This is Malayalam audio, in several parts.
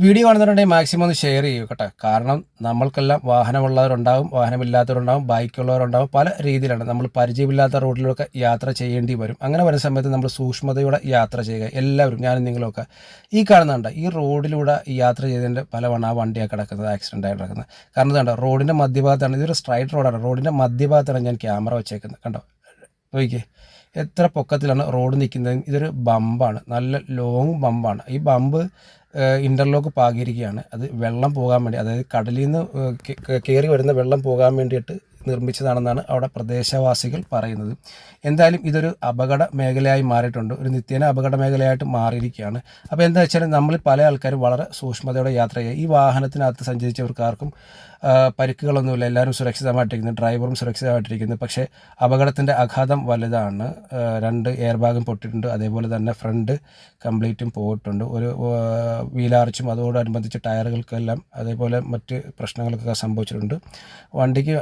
വീഡിയോ കാണുന്നവരുണ്ടെങ്കിൽ മാക്സിമം ഒന്ന് ഷെയർ ചെയ്യൂ കേട്ടോ. കാരണം നമ്മൾക്കെല്ലാം വാഹനമുള്ളവരുണ്ടാവും വാഹനമില്ലാത്തവരുണ്ടാവും ബൈക്കുള്ളവരുണ്ടാവും പല രീതിയിലാണ്. നമ്മൾ പരിചയമില്ലാത്ത റോഡിലൊക്കെ യാത്ര ചെയ്യേണ്ടി വരും. അങ്ങനെ വരുന്ന സമയത്ത് നമ്മൾ സൂക്ഷ്മതയോടെ യാത്ര ചെയ്യുക. എല്ലാവരും ഞാനും നിങ്ങളൊക്കെ ഈ കാണുന്നുണ്ട് ഈ റോഡിലൂടെ യാത്ര ചെയ്തതിന്റെ പലവണ്ണം ആ വണ്ടിയാണ് കിടക്കുന്നത് ആക്സിഡന്റ് ആയി കിടക്കുന്നത്. കാരണം കണ്ടോ റോഡിന്റെ മധ്യഭാഗത്താണ് ഇതൊരു സ്ട്രൈറ്റ് റോഡാണ് റോഡിന്റെ മധ്യഭാഗത്താണ് ഞാൻ ക്യാമറ വെച്ചേക്കുന്നത്. കണ്ടോ? നോക്കിക്കേ എത്ര പൊക്കത്തിലാണ് റോഡ് നിൽക്കുന്നത്? ഇതൊരു ബമ്പാണ്. നല്ല ലോങ് ബമ്പാണ്. ഈ ബമ്പ് ഇന്റർലോക്ക് പാകിയിരിക്കുകയാണ്. അത് വെള്ളം പോകാൻ വേണ്ടി അതായത് കടലിൽ നിന്ന് കയറി വരുന്ന വെള്ളം പോകാൻ വേണ്ടിയിട്ട് നിർമ്മിച്ചതാണെന്നാണ് അവിടെ പ്രദേശവാസികൾ പറയുന്നത്. എന്തായാലും ഇതൊരു അപകട മേഖലയായി മാറിയിട്ടുണ്ട്. ഒരു നിത്യേന അപകട മേഖലയായിട്ട് മാറിയിരിക്കുകയാണ്. അപ്പോൾ എന്താ വെച്ചാൽ നമ്മൾ പല ആൾക്കാരും വളരെ സൂക്ഷ്മതയോടെ യാത്ര ചെയ്യുക. ഈ വാഹനത്തിനകത്ത് സഞ്ചരിച്ചവർക്കാർക്കും പരിക്കുകളൊന്നുമില്ല. എല്ലാവരും സുരക്ഷിതമായിട്ടിരിക്കുന്നു. ഡ്രൈവറും സുരക്ഷിതമായിട്ടിരിക്കുന്നു. പക്ഷേ അപകടത്തിന്റെ അഘാതം വലുതാണ്. രണ്ട് എയർ ബാഗും പൊട്ടിയിട്ടുണ്ട്. അതേപോലെ തന്നെ ഫ്രണ്ട് കംപ്ലീറ്റും പോയിട്ടുണ്ട്. ഒരു വീലാർച്ചും അതോടനുബന്ധിച്ച് ടയറുകൾക്കെല്ലാം അതേപോലെ മറ്റ് പ്രശ്നങ്ങളൊക്കെ സംഭവിച്ചിട്ടുണ്ട്. വണ്ടിക്ക്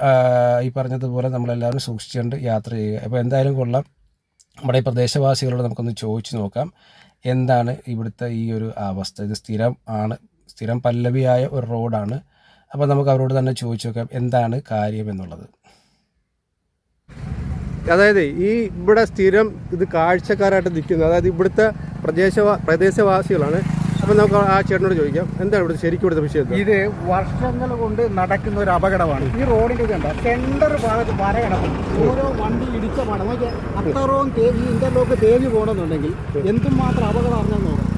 ഈ പറഞ്ഞതുപോലെ നമ്മളെല്ലാവരും സൂക്ഷിച്ചുകൊണ്ട് യാത്ര ചെയ്യുക. അപ്പോൾ എന്തായാലും കൊള്ളാം. നമ്മുടെ ഈ പ്രദേശവാസികളോട് നമുക്കൊന്ന് ചോദിച്ചു നോക്കാം. എന്താണ് ഇവിടുത്തെ ഈ ഒരു അവസ്ഥ? ഇത് സ്ഥിരം ആണ് സ്ഥിരം പല്ലവിയായ ഒരു റോഡാണ്. അപ്പോൾ നമുക്ക് അവരോട് തന്നെ ചോദിച്ചു നോക്കാം എന്താണ് കാര്യം എന്നുള്ളത്? അതായത് ഈ ഇവിടെ സ്ഥിരം ഇത് കാഴ്ചക്കാരായിട്ട് നിൽക്കുന്നത് അതായത് ഇവിടുത്തെ പ്രദേശവാ പ്രദേശവാസികളാണ് അപ്പം നമുക്ക് ആ ചേട്ടനോട് ചോദിക്കാം. എന്താണ് ഇവിടെ ശരിക്കും ഇവിടുത്തെ വിഷയം ഇത് വർഷങ്ങൾ കൊണ്ട് നടക്കുന്ന ഒരു അപകടമാണ്. ഈ റോഡിന്റെ ഇതുണ്ട്? സെന്റർ ഭാഗത്ത് വര കിടക്കും ഓരോ വണ്ടി ഇടിച്ച പണം അത്രയും തേ- ഈ ഇന്റർലോക്ക് തേഞ്ഞു പോകണമെന്നുണ്ടെങ്കിൽ എന്തുമാത്രം അപകടം അറിഞ്ഞെന്ന് നോക്കാം.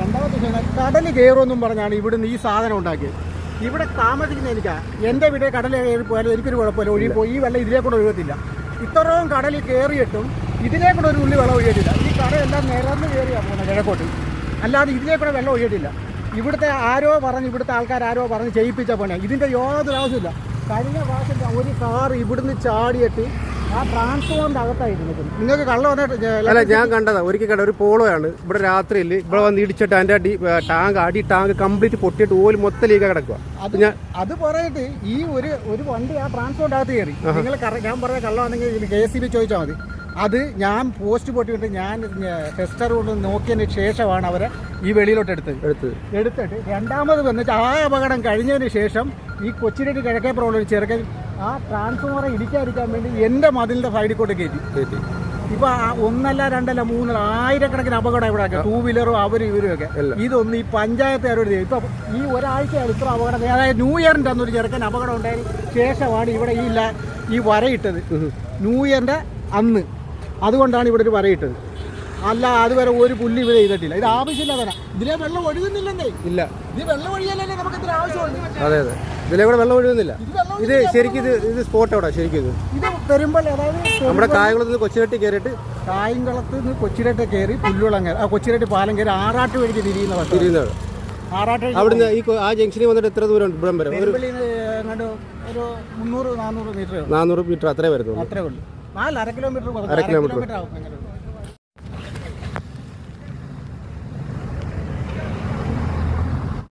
രണ്ടാമത്തെ വിഷയം കടൽ കയറുമെന്നും പറഞ്ഞാണ് ഇവിടുന്ന് ഈ സാധനം ഉണ്ടാക്കിയത്. ഇവിടെ താമസിക്കുന്ന എനിക്ക് എന്റെ വീട് കടൽ കയറി പോയാലും എനിക്കൊരു കുഴപ്പമില്ല. ഒഴുകി പോയി ഈ വെള്ളം ഇതിലേക്കൂടെ ഒഴുകത്തില്ല. ഇത്രയും കടലിൽ കയറിയിട്ടും ഇതിലേക്കൂടെ ഒരു ഉള്ളി വെള്ളം ഒഴുകത്തില്ല. ഈ കടയെല്ലാം നിരന്ന് കയറിയാണ് പോകുന്നത് കിഴക്കോട്ട്. അല്ലാതെ ഇതിലേ കൂടെ വെള്ളം ഒഴിയിട്ടില്ല ഇവിടുത്തെ ആരോ പറഞ്ഞ് ഇവിടുത്തെ ആൾക്കാർ ആരോ പറഞ്ഞ് ചെയ്യിപ്പിച്ച പണിയാണ് ഇതിന്റെ യാതൊരു ആവശ്യമില്ല കഴിഞ്ഞ പ്രാവശ്യം ഒരു കാർ ഇവിടുന്ന് ചാടിയിട്ട് ആ ട്രാൻസ്ഫോമിന്റെ അകത്തായിരുന്നു നിങ്ങൾക്ക് കള്ള അല്ല ഞാൻ കണ്ടതാ. ഒരിക്കൽ കണ്ട ഒരു പോളോയാണ്. ഇവിടെ രാത്രിയിൽ ഇവിടെ വന്ന് ഇടിച്ചിട്ട് അതിന്റെ അടി ടാങ്ക് അടി ടാങ്ക് കംപ്ലീറ്റ് പൊട്ടിയിട്ട് ഓൽ മൊത്തം ലീഗ കിടക്കുക അത് ഞാൻ അത് പറയട്ട് ഈ ഒരു ഒരു വണ്ടി ആ ട്രാൻസ്ഫോമിന്റെ അകത്ത് കയറി. നിങ്ങൾ ഞാൻ പറഞ്ഞ കള്ളമാണെങ്കിൽ കെ എസ് സി ബി ചോദിച്ചാൽ മതി. അത് ഞാൻ പോസ്റ്റ് പൊട്ടിയിട്ട് ഞാൻ ടെസ്റ്റർ കൊണ്ട് നോക്കിയതിന് ശേഷമാണ് അവരെ ഈ വെളിയിലോട്ട് എടുത്തത്. എടുത്തത്. എടുത്തിട്ട് രണ്ടാമത് വന്നിട്ട് ആ അപകടം കഴിഞ്ഞതിന് ശേഷം ഈ കൊച്ചിലേക്ക് കിഴക്കേ പ്രോബ്ലം ചെറുക്കൻ ആ ട്രാൻസ്ഫോമറെ ഇടിക്കാതിരിക്കാൻ വേണ്ടി എന്റെ മതിലിന്റെ സൈഡിൽ കൊണ്ട് കയറ്റി. കയറ്റി. ഇപ്പൊ ഒന്നല്ല രണ്ടല്ല മൂന്നല്ല ആയിരക്കണക്കിന് അപകടം ഇവിടെ ടൂ വീലറും അവരും ഇവരും ഒക്കെ. ഇതൊന്നും ഈ പഞ്ചായത്തുകാരോട്. ഇപ്പൊ ഈ ഒരാഴ്ചയാണ് ഇത്ര അപകടം. അതായത് ന്യൂ ഇയറിന്റെ അന്നൊരു ചെറുക്കൻ അപകടം ഉണ്ടായതിന് ശേഷമാണ് ഇവിടെ ഈ ഈ വരയിട്ടത്. ന്യൂ ഇയറിന്റെ അന്ന്. അതുകൊണ്ടാണ് ഇവിടെ ഒരു വരയിട്ടത്. അല്ല അതുവരെ ഒരു പുല്ല് ഇവിടെ ചെയ്തിട്ടില്ല. ഇത് ആവശ്യമില്ല വരാം ഇതിലെ വെള്ളം ഒഴുകുന്നില്ലെന്നേ. ഇല്ല. ഇത് വെള്ളം ഒഴിയല്ലേ നമുക്ക് ഇത്ര ആവശ്യമുണ്ട് അതെ അതെ. ഇതിലെ ഇവിടെ വെള്ളം ഒഴുകുന്നില്ല. ഇത് ശരിക്കും ഇത് ഇത് സ്പോട്ട് എവിടെ? ശരിക്കും ഇത്? ഇത് വരുമ്പോൾ അതായത് നമ്മുടെ കായംകുളത്ത് നിന്ന് കൊച്ചിരട്ടി കയറിയിട്ട് കായംകുളത്ത് നിന്ന് കൊച്ചിരട്ടി കയറി പുല്ലുവളം കയറി ആ കൊച്ചിരട്ടി പാലം കയറി ആറാട്ട് വഴിക്ക് തിരിയുന്ന ബസ് തിരിയുന്നത് ആറാട്ട് അവിടുന്ന് ഈ ആ ജംഗ്ഷനിൽ വന്നിട്ട് എത്ര ദൂരം ഇവിടം വരെ? ഒരു ഒരു മുന്നൂറ് നാനൂറ് മീറ്റർ നാനൂറ് മീറ്റർ അത്രേ വരുന്നുള്ളൂ അത്രേ ഉള്ളൂ. നാല് അര കിലോമീറ്റർ അര കിലോമീറ്റർ. ആവും